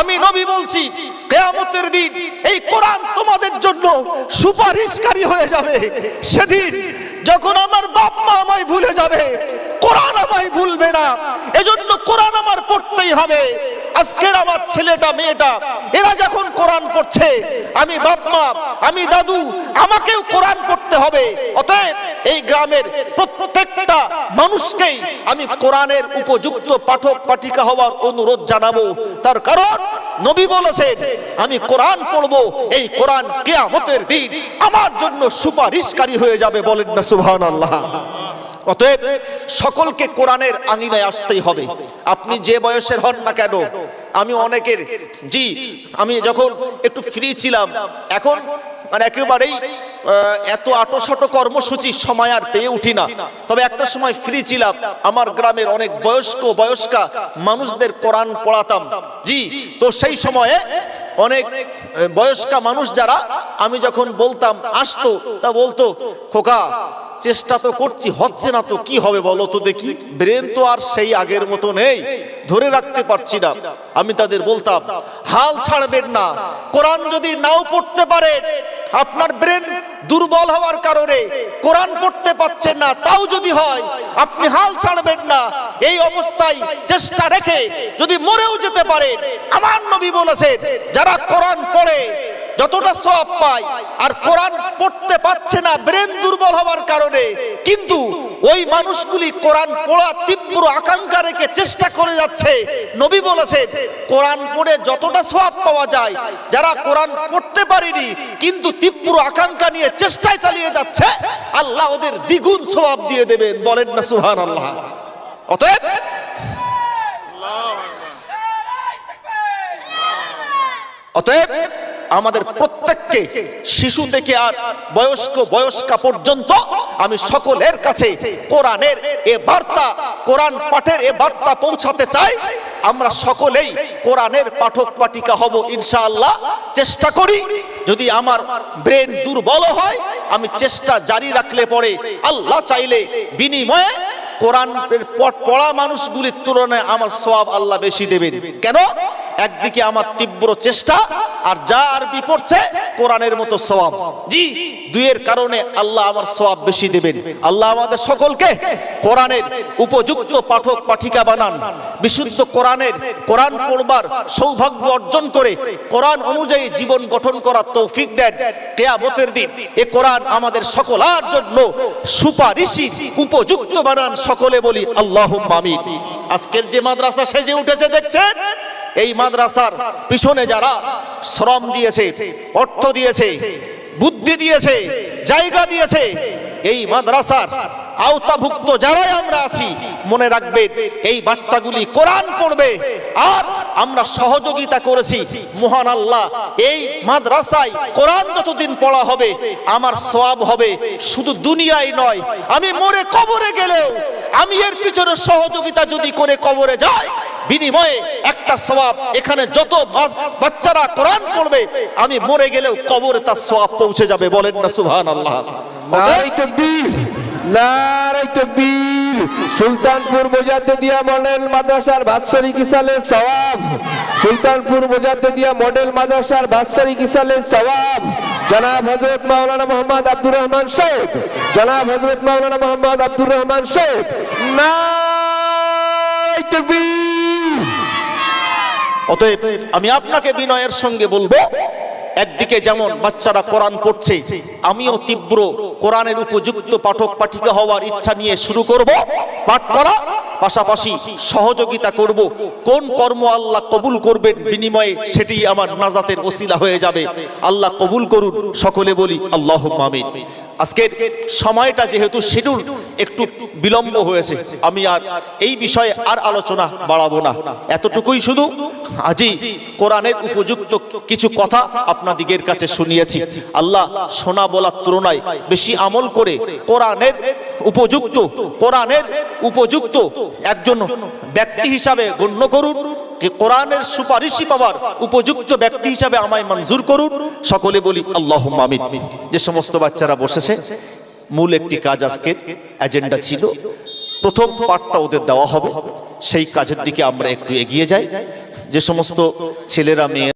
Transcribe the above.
আমি নবী বলছি, কেয়ামতের দিন এই কোরআন তোমাদের জন্য সুপারিশকারী হয়ে যাবে। সেদিন যখন আমার বাপ মা আমায় ভুলে যাবে, কোরআন আমায় ভুলবে না। এজন্য কোরআন আমার পড়তেই হবে। আজকের আমার ছেলেটা, মেয়েটা, এরা যখন কোরআন পড়ছে, আমি বাপ মা আমি দাদু, আমাকেও কোরআন পড়তে হবে। অতএব এই গ্রামের প্রত্যেকটা মানুষকেই আমি কোরআনের উপযুক্ত পাঠক, পাঠিকা হওয়ার অনুরোধ জানাব। তার কারণ, নবী বলেছেন, আমি কোরআন পড়ব, এই কোরআন কেয়ামতের দিন আমার জন্য সুপারিশকারী হয়ে যাবে বলেন না সুবহান আল্লাহ অতএব সকলকে কোরআনের আঙিনায় আসতেই হবে। আপনি যে বয়সের হন না কেন, আমি অনেকের, জি, আমি যখন একটু ফ্রি ছিলাম, এখন মানে একেবারেই এত আটোশাটো কর্মসূচি সময় আর পেয়ে উঠি না। তবে একটা সময় ফ্রি ছিলাম, আমার গ্রামের অনেক বয়স্ক, বয়স্কা মানুষদের কোরআন পড়াতাম। জি, তো সেই সময়ে অনেক বয়স্কা মানুষ যারা, আমি যখন বলতাম, আসতো, তা বলতো, খোকা চেষ্টা তো করছি, হচ্ছে না তো কি হবে বলো তো দেখি। ব্রেন তো আর সেই আগের মতো নেই, ধরে রাখতে পারছি না। আমি তাদের বলতাম, হাল ছাড়বেন না, কোরআন যদি নাও পড়তে পারেন আপনার ব্রেন দুর্বল হওয়ার কারণে কোরআন পড়তে পাচ্ছেন না, তাও যদি হয়, আপনি হাল ছাড়বেন না। এই অবস্থায় চেষ্টা রেখে যদি মরেও যেতে পারেন, আমার নবী বলেছেন, যারা কোরআন পড়ে যতটা সব পায় আর কোরআন পড়তে পারছে না, ব্রেন দুর্বল হওয়ার কারণে। কিন্তু ওই মানুষগুলি কোরআন পড়া তীব্র আকাঙ্ক্ষা রেখে চেষ্টা করে যাচ্ছে। নবী বলেছেন, কোরআন পড়ে যতটা সব পাওয়া যায়, যারা কোরআন পড়তে পারেনি, কিন্তু তীব্র আকাঙ্ক্ষা নিয়ে চেষ্টায় চালিয়ে যাচ্ছে, আল্লাহ ওদের দ্বিগুণ সওয়াব দিয়ে দেবেন। বলেন না সুহান আল্লাহ অতএব অতএব আমাদের প্রত্যেককে শিশু থেকে আর বয়স্ক, বয়স্কা পর্যন্ত আমি সকলের কাছে কোরআনের এ বার্তা, কোরআন পাঠের এ বার্তা পৌঁছাতে চাই। আমরা সকলেই কোরআনের পাঠক পাঠিকা হব ইনশাআল্লাহ। চেষ্টা করি, যদি আমার ব্রেন দুর্বল হয়, আমি চেষ্টা জারি রাখলে পরে আল্লাহ চাইলে বিনিময়ে কোরআন পড়া মানুষগুলির তুলনায় আমার সওয়াব আল্লাহ বেশি দেবেন। কেন? একদিকে আমার তীব্র চেষ্টা আর যা আরবি পড়ছে কোরআনের মতো সওয়াব। জি, দুইয়ের কারণে আল্লাহ আমার সওয়াব বেশি দেবেন। আল্লাহ আমাদের সকলকে কোরআনের উপযুক্ত পাঠক, পাঠিকা বানান। বিশুদ্ধ কোরআনের কোরআন পড়বার সৌভাগ্য অর্জন করে কোরআন অনুযায়ী জীবন গঠন করার তৌফিক দেন। কেয়ামতের দিন এ কোরআন আমাদের সকলার জন্য সুপারিশি উপযুক্ত বানান। সকলে বলি আল্লাহ আজকের যে মাদ্রাসা সেজে উঠেছে, দেখছেন? এই মাদ্রাসার পিছনে যারা শ্রম দিয়েছে, অর্থ দিয়েছে, বুদ্ধি দিয়েছে, জায়গা দিয়েছে, এই মাদ্রাসার আওতাভুক্ত যারাই আমরা আছি, মনে রাখবেন এই বাচ্চাগুলি কোরআন পড়বে, আর আমরা সহযোগিতা করেছি। মহান আল্লাহ, এই মাদ্রাসায় কোরআন যতদিন পড়া হবে, আমার সওয়াব হবে, শুধু দুনিয়ায় নয়, আমি মরে কবরে গেলেও, আমি এর পিছনে সহযোগিতা যদি করে কবরে যাই বিনিময়ে একটা সওয়াব। এখানে যত বাচ্চারা কোরআন পড়বে, আমি মরে গেলেও কবরে তার সওয়াব পৌঁছে যাবে, বলেন না সুবহান আল্লাহ সুলতানপুর মোজাদ্দে দিয়া মাদ্রাসার বাৎসরিক ইসালে সওয়াব। সুলতানপুর মোজাদ্দে দিয়া মডেল মাদ্রাসার বাৎসরিক ইসালে জনাব হযরত মাওলানা মোহাম্মদ আব্দুর রহমান সৈয়দ জনাব হযরত মাওলানা মোহাম্মদ আব্দুর রহমান নারাই তকবীর। অতএব আমি আপনাকে বিনয়ের সঙ্গে বলব, একদিকে যেমন বাচ্চারা কোরআন পড়ছে, আমিও তীব্র কোরআনের উপযুক্ত পাঠক পাঠিকা হওয়ার ইচ্ছা নিয়ে শুরু করব, পাঠ করা, পাশাপাশি সহযোগিতা করব। কোন কর্ম আল্লাহ কবুল করবেন বিনিময়ে সেটি আমার নাজাতের ওসিলা হয়ে যাবে। আল্লাহ কবুল করুন, সকলে বলি আল্লাহ আমিন। আজকের সময়টা যেহেতু শিডিউল একটু বিলম্ব হয়েছে, আমি আর এই বিষয়ে আর আলোচনা বাড়াবো না। এতটুকুই শুধু আজই কোরআনের উপযুক্ত কিছু কথা আপনাদিগের কাছে শুনিয়েছি। আল্লাহ শোনা বলার তুলনায় বেশি আমল করে কোরআনের উপযুক্ত কোরআনের উপযুক্ত একজন ব্যক্তি হিসাবে গণ্য করুন। কে কোরআনের সুপারিশি পাওয়ার উপযুক্ত ব্যক্তি হিসাবে আমায় মঞ্জুর করুন। সকলে বলি আল্লাহ মামিন যে সমস্ত বাচ্চারা বসেছে, মূল একটি কাজ আজকে এজেন্ডা ছিল, প্রথম পাঠটা ওদের দেওয়া হবে। সেই কাজের দিকে আমরা একটু এগিয়ে যাই। যে সমস্ত ছেলেরা মেয়ে